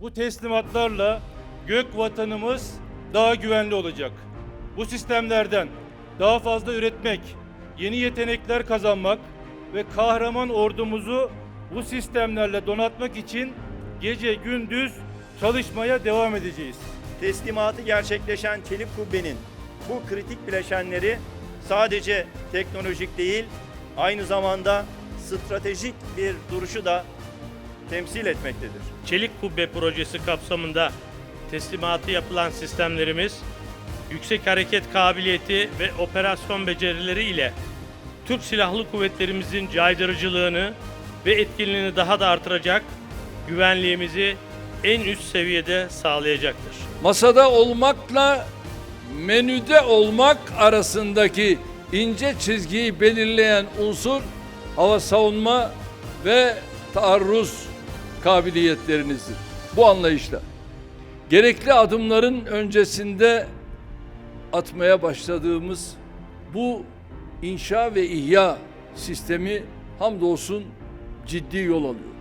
bu teslimatlarla gök vatanımız daha güvenli olacak. Bu sistemlerden daha fazla üretmek, yeni yetenekler kazanmak ve kahraman ordumuzu bu sistemlerle donatmak için gece gündüz çalışmaya devam edeceğiz. teslimatı gerçekleşen Çelik Kubbe'nin bu kritik bileşenleri sadece teknolojik değil, aynı zamanda stratejik bir duruşu da temsil etmektedir. Çelik Kubbe projesi kapsamında teslimatı yapılan sistemlerimiz yüksek hareket kabiliyeti ve operasyon becerileri ile Türk Silahlı Kuvvetlerimizin caydırıcılığını ve etkinliğini daha da artıracak, güvenliğimizi en üst seviyede sağlayacaktır. masada olmakla menüde olmak arasındaki ince çizgiyi belirleyen unsur hava savunma ve taarruz kabiliyetlerinizdir. Bu anlayışla gerekli adımların öncesinde atmaya başladığımız bu inşa ve ihya sistemi hamdolsun ciddi yol alıyor.